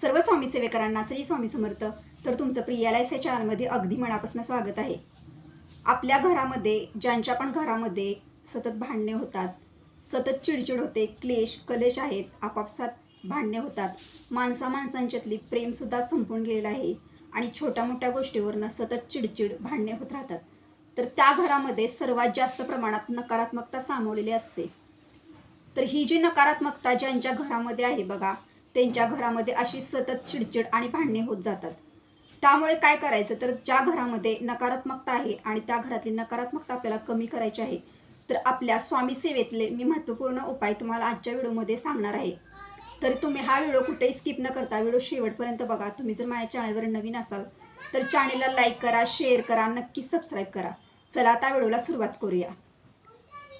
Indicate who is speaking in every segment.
Speaker 1: सर्व स्वामी सेवेकरांना श्री स्वामी समर्थ तर तुमचं प्रियाला या चॅनलमध्ये अगदी मनापासून स्वागत आहे. आपल्या घरामध्ये ज्यांच्या पण घरामध्ये सतत भांडणे होतात सतत चिडचिड होते क्लेश कलेश आहेत आपापसात भांडणे होतात. माणसा माणसांच्यातली प्रेमसुद्धा संपून गेलेलं आहे आणि छोट्या मोठ्या गोष्टीवरनं सतत चिडचिड भांडणे होत राहतात. तर त्या घरामध्ये सर्वात जास्त प्रमाणात नकारात्मकता सामावलेली असते. तर ही जी नकारात्मकता ज्यांच्या घरामध्ये आहे बघा त्यांच्या घरामध्ये अशी सतत चिडचिड आणि भांडणे होत जातात. त्यामुळे काय करायचं? तर ज्या घरामध्ये नकारात्मकता आहे आणि त्या घरातली नकारात्मकता आपल्याला कमी करायची आहे तर आपल्या स्वामी सेवेतले मी महत्त्वपूर्ण उपाय तुम्हाला आजच्या व्हिडिओमध्ये सांगणार आहे. तर तुम्ही हा व्हिडिओ कुठेही स्किप न करता व्हिडिओ शेवटपर्यंत बघा. तुम्ही जर माझ्या चॅनलवर नवीन असाल तर चॅनलला लाईक करा शेअर करा नक्की सबस्क्राईब करा. चला आता व्हिडिओला सुरुवात करूया.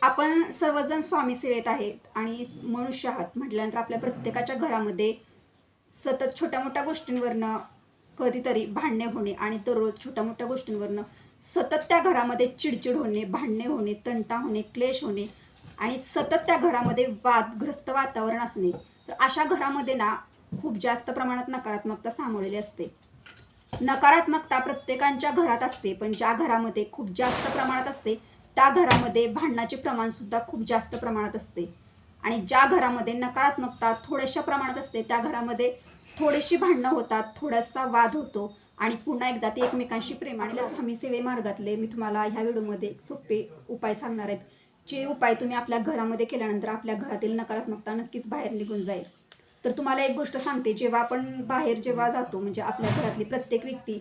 Speaker 1: आपण सर्वजण स्वामी सेवेत आहेत आणि मनुष्य आहात म्हटल्यानंतर आपल्या प्रत्येकाच्या घरामध्ये सतत छोट्या मोठ्या गोष्टींवरनं कधीतरी भांडणे होणे आणि दररोज छोट्या मोठ्या गोष्टींवरनं सतत त्या घरामध्ये चिडचिड होणे भांडणे होणे तंटा होणे क्लेश होणे आणि सतत त्या घरामध्ये वादग्रस्त वातावरण असणे तर अशा घरामध्ये ना खूप जास्त प्रमाणात नकारात्मकता सामावलेली असते. नकारात्मकता प्रत्येकांच्या घरात असते पण ज्या घरामध्ये खूप जास्त प्रमाणात असते त्या घरामध्ये भांडणाचे प्रमाण सुद्धा खूप जास्त प्रमाणात असते. आणि ज्या घरामध्ये नकारात्मकता थोड्याशा प्रमाणात असते त्या घरामध्ये थोडीशी भांडणं होतात थोडासा वाद होतो आणि पुन्हा एकदा ते एकमेकांशी प्रेमाने स्वामी सेवे मार्गातले. मी तुम्हाला ह्या व्हिडिओमध्ये सोपे उपाय सांगणार आहेत जे उपाय तुम्ही आपल्या घरामध्ये केल्यानंतर आपल्या घरातील नकारात्मकता नक्कीच बाहेर निघून जाईल. तर तुम्हाला एक गोष्ट सांगते. जेव्हा आपण बाहेर जेव्हा जातो म्हणजे आपल्या घरातली प्रत्येक व्यक्ती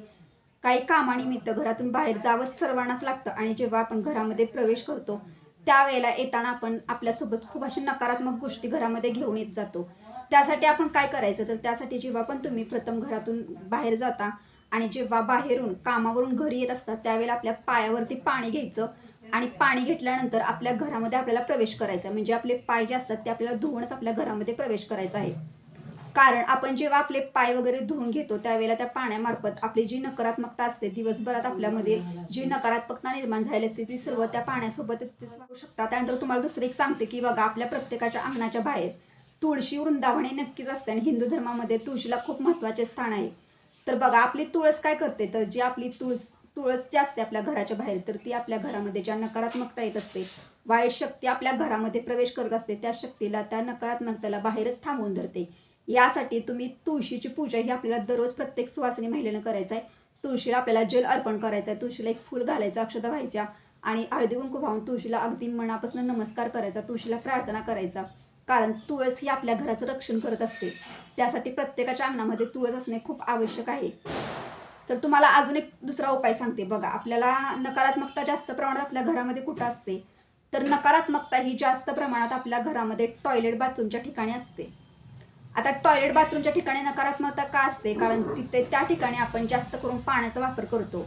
Speaker 1: काही कामानिमित्त घरातून बाहेर जावंच सर्वांनाच लागतं. आणि जेव्हा आपण घरामध्ये प्रवेश करतो त्यावेळेला येताना आपण आपल्यासोबत खूप अशा नकारात्मक गोष्टी घरामध्ये घेऊन येत जातो. त्यासाठी आपण काय करायचं? तर त्यासाठी जेव्हा पण तुम्ही प्रथम घरातून बाहेर जाता आणि जेव्हा बाहेरून कामावरून घरी येत असतात त्यावेळेला आपल्या पायावरती पाणी घ्यायचं आणि पाणी घेतल्यानंतर आपल्या घरामध्ये आपल्याला प्रवेश करायचा. म्हणजे आपले पाय जे असतात ते आपल्याला धुवूनच आपल्या घरामध्ये प्रवेश करायचा आहे. कारण आपण जेव्हा आपले पाय वगैरे धुवून घेतो त्यावेळेला त्या पाण्यामार्फत आपली जी नकारात्मकता असते दिवसभरात आपल्यामध्ये जी नकारात्मकता निर्माण झालेली असते ती सर्व त्या पाण्यासोबत वाहू शकतात. त्यानंतर तुम्हाला दुसरं एक सांगते की बघा आपल्या प्रत्येकाच्या अंगणाच्या बाहेर तुळशी वृंदावन हे नक्कीच असते आणि हिंदू धर्मामध्ये तुळशीला खूप महत्त्वाचे स्थान आहे. तर बघा आपली तुळस काय करते? तर जी आपली तुळस तुळस जी असते आपल्या घराच्या बाहेर तर ती आपल्या घरामध्ये ज्या नकारात्मकता येत असते वाईट शक्ती आपल्या घरामध्ये प्रवेश करत असते त्या शक्तीला त्या नकारात्मकतेला बाहेरच थांबवून धरते. यासाठी तुम्ही तुळशीची पूजा ही आपल्याला दररोज प्रत्येक सुवासिनी महिलेनं करायचं आहे. तुळशीला आपल्याला जल अर्पण करायचं आहे. तुळशीला एक फूल घालायचं अक्षता व्हायच्या आणि हळदी कुंकू वाहून तुळशीला अगदी मनापासून नमस्कार करायचा तुळशीला प्रार्थना करायचा. कारण तुळस ही आपल्या घराचं रक्षण करत असते. त्यासाठी प्रत्येकाच्या अंगणामध्ये तुळस असणे खूप आवश्यक आहे. तर तुम्हाला अजून एक दुसरा उपाय सांगते. बघा आपल्याला नकारात्मकता जास्त प्रमाणात आपल्या घरामध्ये कुठं असते? तर नकारात्मकता ही जास्त प्रमाणात आपल्या घरामध्ये टॉयलेट बाथरूमच्या ठिकाणी असते. आता टॉयलेट बाथरूमच्या ठिकाणी नकारात्मकता का असते? कारण तिथे त्या ठिकाणी आपण जास्त करून पाण्याचा वापर करतो.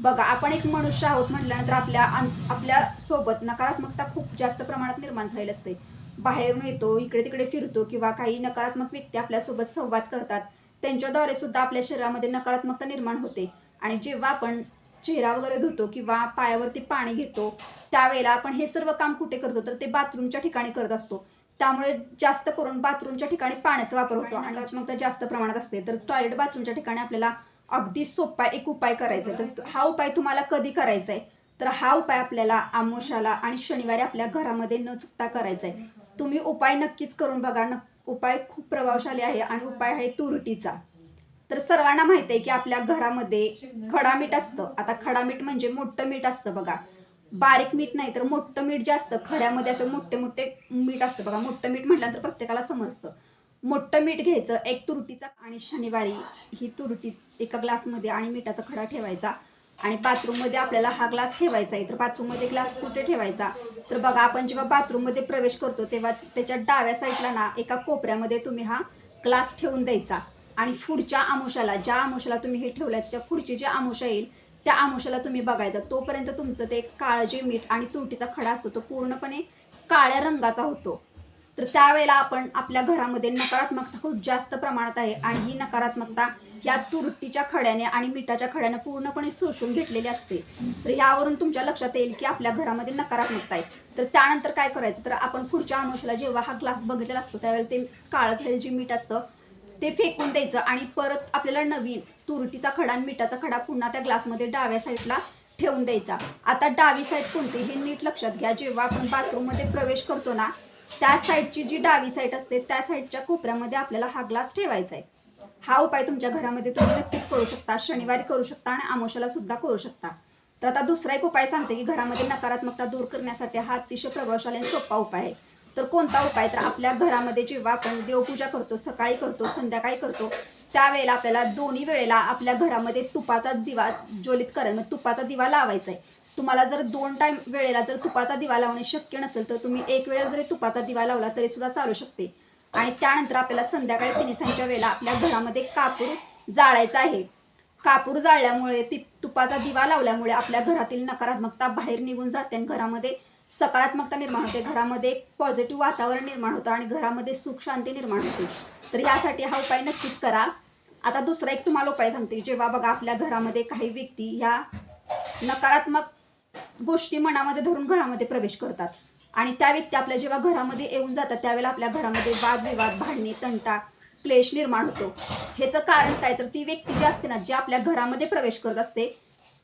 Speaker 1: बघा आपण एक मनुष्य आहोत म्हटल्यानंतर आपल्या आपल्यासोबत नकारात्मकता खूप जास्त प्रमाणात निर्माण झालेली असते. बाहेरून येतो इकडे तिकडे फिरतो किंवा काही नकारात्मक व्यक्ती आपल्यासोबत संवाद करतात. त्यांच्याद्वारे सुद्धा आपल्या शरीरामध्ये नकारात्मकता निर्माण होते. आणि जेव्हा आपण चेहरा वगैरे धुतो किंवा पायावरती पाणी घेतो त्यावेळेला आपण हे सर्व काम कुठे करतो? तर ते बाथरूमच्या ठिकाणी करत असतो. त्यामुळे जास्त करून बाथरूमच्या ठिकाणी पाण्याचा वापर होतो आणि नकारात्मकता जास्त प्रमाणात असते. तर टॉयलेट बाथरूमच्या ठिकाणी आपल्याला अगदी सोपा एक उपाय करायचा आहे. तर हा उपाय तुम्हाला कधी करायचा आहे? तर हा उपाय आपल्याला आमोशाला आणि शनिवारी आपल्या घरामध्ये न चुकता करायचा आहे. तुम्ही उपाय नक्कीच करून बघा. न उपाय खूप प्रभावशाली आहे आणि उपाय आहे तुरटीचा. तर सर्वांना माहिती आहे की आपल्या घरामध्ये खडा मीठ असतं. आता खडा मीठ म्हणजे मोठं मीठ असतं बघा. बारीक मीठ नाही तर मोठं मीठ जे असतं खड्यामध्ये असे मोठे मोठे मीठ असतं बघा. मोठं मीठ म्हटल्यानंतर प्रत्येकाला समजतं. मोठं मीठ घ्यायचं एक तुरटीचा आणि शनिवारी ही तुरटी एका ग्लासमध्ये आणि मिठाचा खडा ठेवायचा आणि बाथरूममध्ये आपल्याला हा ग्लास ठेवायचा आहे. तर बाथरूममध्ये ग्लास कुठे ठेवायचा? तर बघा आपण जेव्हा बाथरूममध्ये प्रवेश करतो तेव्हा त्याच्या डाव्या साईडला ना एका कोपऱ्यामध्ये तुम्ही हा ग्लास ठेवून द्यायचा. आणि पुढच्या आमुषाला ज्या आमुषाला तुम्ही हे ठेवलं त्याच्या पुढची जी आमुषा येईल त्या आमुषाला तुम्ही बघायचा. तोपर्यंत तुमचं ते काळजी मीठ आणि तुरटीचा खडा असतो तो पूर्णपणे काळ्या रंगाचा होतो. तर त्यावेळेला आपण आपल्या घरामध्ये नकारात्मकता खूप जास्त प्रमाणात आहे आणि ही नकारात्मकता या तुरटीच्या खड्याने आणि मिठाच्या खड्याने पूर्णपणे शोषून घेतलेली असते. तर यावरून तुमच्या लक्षात येईल की आपल्या घरामध्ये नकारात्मकता आहे. तर त्यानंतर काय करायचं? तर आपण पुढच्या अनुषाला जेव्हा हा ग्लास बघितलेला असतो त्यावेळेला ते काळं झालेलं जे मीठ असतं ते फेकून द्यायचं आणि परत आपल्याला नवीन तुरटीचा खडा आणि मिठाचा खडा पुन्हा त्या ग्लासमध्ये डाव्या साईडला ठेवून द्यायचा. आता डावी साईड कोणती हे नीट लक्षात घ्या. जेव्हा आपण बाथरूममध्ये प्रवेश करतो ना त्या साईडची जी डावी साईड असते त्या साईडच्या कोपऱ्यामध्ये आपल्याला हा ग्लास ठेवायचा आहे. हा उपाय तुमच्या घरामध्ये तुम्ही नक्कीच करू शकता. शनिवारी करू शकता आणि आमोशाला सुद्धा करू शकता. तर आता दुसरा एक उपाय सांगते की घरामध्ये नकारात्मकता दूर करण्यासाठी हा अतिशय प्रभावशाली आणि सोपा उपाय आहे. तर कोणता उपाय? तर आपल्या घरामध्ये जेव्हा आपण देवपूजा करतो सकाळी करतो संध्याकाळी करतो त्यावेळेला आपल्याला दोन्ही वेळेला आपल्या घरामध्ये तुपाचा दिवा ज्वलित करेल म्हणजे तुपाचा दिवा लावायचा आहे तुम्हाला जर दोन टाइम वेळेला जर तुपाचा दिवा लावणे शक्य नसेल तर तुम्ही एक वेळेला जरी तुपाचा दिवा लावला तरी सुद्धा चालू शकते. आणि त्यानंतर आपल्याला संध्याकाळी तिनिसांच्या वेळेला आपल्या घरामध्ये कापूर जाळायचा आहे. कापूर जाळल्यामुळे ती तुपाचा दिवा लावल्यामुळे आपल्या घरातील नकारात्मकता बाहेर निघून जाते आणि घरामध्ये सकारात्मकता निर्माण होते. घरामध्ये एक पॉझिटिव्ह वातावरण निर्माण होतं आणि घरामध्ये सुख शांती निर्माण होते. तर यासाठी हा उपाय नक्कीच करा. आता दुसरा एक तुम्हाला उपाय सांगते. जेव्हा बघा आपल्या घरामध्ये काही व्यक्ती ह्या नकारात्मक गोष्टी मनामध्ये धरून घरामध्ये प्रवेश करतात. आणि त्या व्यक्ती आपल्या जेव्हा घरामध्ये येऊन जातात त्यावेळेला आपल्या घरामध्ये वादविवाद भांडणे तंटा क्लेश निर्माण होतो. ह्याचं कारण काय? तर ती व्यक्ती जी असते ना जी आपल्या घरामध्ये प्रवेश करत असते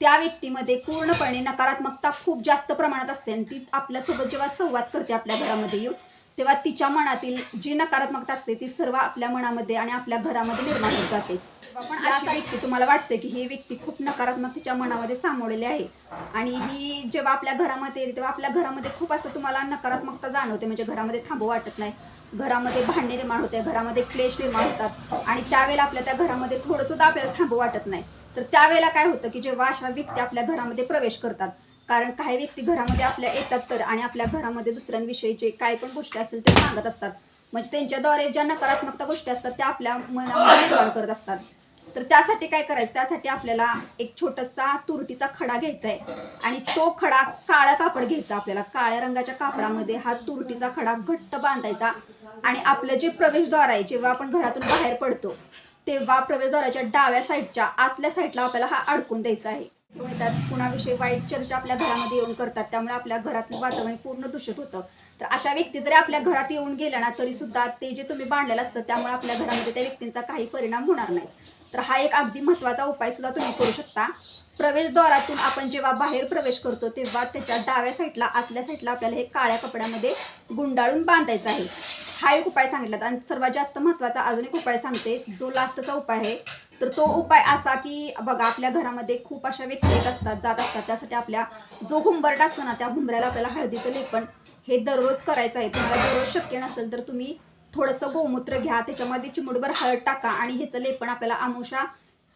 Speaker 1: त्या व्यक्तीमध्ये पूर्णपणे नकारात्मकता खूप जास्त प्रमाणात असते आणि ती आपल्यासोबत जेव्हा संवाद करते आपल्या घरामध्ये येऊन तेव्हा तिच्या मनातील जी नकारात्मकता असते ती सर्व आपल्या मनामध्ये आणि आपल्या घरामध्ये निर्माण होत जाते. पण अशी व्यक्ती तुम्हाला वाटते की ही व्यक्ती खूप नकारात्मक तिच्या मनामध्ये सामावलेली आहे? आणि ही जेव्हा आपल्या घरामध्ये येते तेव्हा आपल्या घरामध्ये खूप असं तुम्हाला नकारात्मकता जाणवते. म्हणजे घरामध्ये थांबू वाटत नाही. घरामध्ये भांडणे निर्माण होते घरामध्ये क्लेश निर्माण होतात. आणि त्यावेळेला आपल्या त्या घरामध्ये थोडं सुद्धा आपल्याला थांबू वाटत नाही. तर त्यावेळेला काय होतं की जेव्हा अशा व्यक्ती आपल्या घरामध्ये प्रवेश करतात कारण काही व्यक्ती घरामध्ये आपल्या येतात तर आणि आपल्या घरामध्ये दुसऱ्यांविषयी जे काय पण गोष्टी असतील ते सांगत असतात. म्हणजे त्यांच्याद्वारे ज्या नकारात्मकता गोष्टी असतात त्या आपल्या मनामध्ये निर्माण करत असतात. तर त्यासाठी काय करायचं? त्यासाठी आपल्याला एक छोटासा तुरटीचा खडा घ्यायचा आहे आणि तो खडा काळा कापड घ्यायचा आपल्याला. काळ्या रंगाच्या कापडामध्ये हा तुरटीचा खडा घट्ट बांधायचा आणि आपलं जे प्रवेशद्वार आहे जेव्हा आपण घरातून बाहेर पडतो तेव्हा प्रवेशद्वाराच्या डाव्या साईडच्या आतल्या साईडला आपल्याला हा अडकून द्यायचा आहे. म्हणतात कुणाविषयी वाईट चर्चा आपल्या घरामध्ये येऊन करतात त्यामुळे आपल्या घरातलं वातावरण पूर्ण दूषित होतं. तर अशा व्यक्ती जरी आपल्या घरात येऊन गेल्या ना तरी सुद्धा ते जे तुम्ही बांधलेलं असतं त्यामुळे आपल्या घरामध्ये त्या व्यक्तींचा काही परिणाम होणार नाही. तर हा एक अगदी महत्त्वाचा उपाय सुद्धा तुम्ही करू शकता. प्रवेशद्वारातून आपण जेव्हा बाहेर प्रवेश करतो तेव्हा त्याच्या डाव्या साईडला आतल्या साईडला आपल्याला हे काळ्या कपड्यामध्ये गुंडाळून बांधायचं आहे. हा एक उपाय सांगितला आणि सर्वात जास्त महत्त्वाचा अजून एक उपाय सांगते. जो लास्टचा उपाय आहे तर तो उपाय असा की बघा आपल्या घरामध्ये खूप अशा व्यक्ती येत असतात जात असतात. त्यासाठी आपल्या जो हुंबरट असतो ना त्या हुंबऱ्याला आपल्याला हळदीचं लेपण हे दररोज करायचं आहे. तुम्हाला दररोज शक्य नसेल तर तुम्ही थोडंसं गोमूत्र घ्या त्याच्यामध्ये चिमुडभर हळद टाका आणि ह्याचं लेपण आपल्याला आमोशा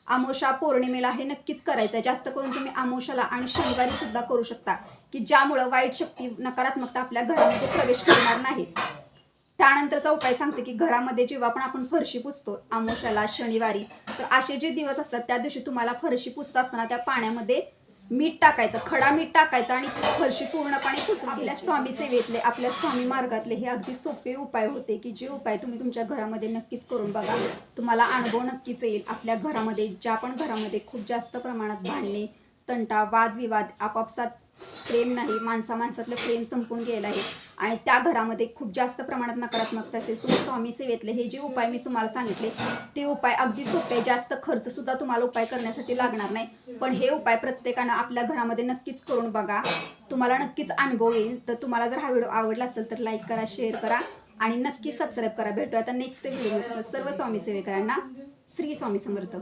Speaker 1: आमोशा पौर्णिमेला हे नक्कीच करायचं आहे. जास्त करून तुम्ही आमोशाला आणि शनिवारी सुद्धा करू शकता की ज्यामुळं वाईट शक्ती नकारात्मकता आपल्या घरामध्ये प्रवेश करणार नाहीत त्यानंतरचा उपाय सांगते की घरामध्ये जेव्हा पण आपण फरशी पुसतो आमोशाला शनिवारी तर असे जे दिवस असतात त्या दिवशी तुम्हाला फरशी पुसत असताना त्या पाण्यामध्ये मीठ टाकायचं खडा मीठ टाकायचं आणि फरशी पूर्णपणे पुसून आपल्या स्वामी सेवेतले आपल्या स्वामी मार्गातले हे अगदी सोपे उपाय होते की जे उपाय तुम्ही तुमच्या घरामध्ये नक्कीच करून बघा. तुम्हाला अनुभव नक्कीच येईल. आपल्या घरामध्ये ज्या पण घरामध्ये खूप जास्त प्रमाणात भांडणे तंटा वादविवाद आपापसात प्रेम नाही माणसा माणसातलं प्रेम संपून गेलं आहे. आणि त्या घरामध्ये खूप जास्त प्रमाणात नकारात्मकता येते. सो स्वामी सेवेतले हे जे उपाय मी तुम्हाला सांगितले ते उपाय अगदी सोपे जास्त खर्च सुद्धा तुम्हाला उपाय करण्यासाठी लागणार नाही. पण हे उपाय प्रत्येकानं आपल्या घरामध्ये नक्कीच करून बघा. तुम्हाला नक्कीच अनुभव येईल. तर तुम्हाला जर हा व्हिडिओ आवडला असेल तर लाईक करा शेअर करा आणि नक्की सबस्क्राईब करा. भेटूया आता नेक्स्ट व्हिडिओ सर्व स्वामी सेवेकरांना श्री स्वामी समर्थ.